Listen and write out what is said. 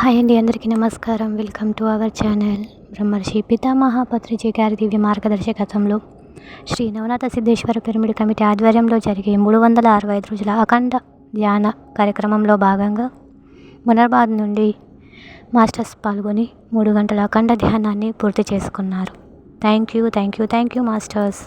Hi అండి అందరికీ నమస్కారం. Welcome to our channel Brahmarshi పితామహాపత్రిజీ గారి దివ్య మార్గదర్శకత్వంలో శ్రీ నవనాథ సిద్ధేశ్వర పిరమిడ్ కమిటీ ఆధ్వర్యంలో జరిగే మూడు వందల అరవై ఐదు రోజుల అఖండ ధ్యాన కార్యక్రమంలో భాగంగా మునర్బాద్ నుండి మాస్టర్స్ పాల్గొని మూడు గంటల అఖండ ధ్యానాన్ని పూర్తి చేసుకున్నారు. Thank you thank you thank you masters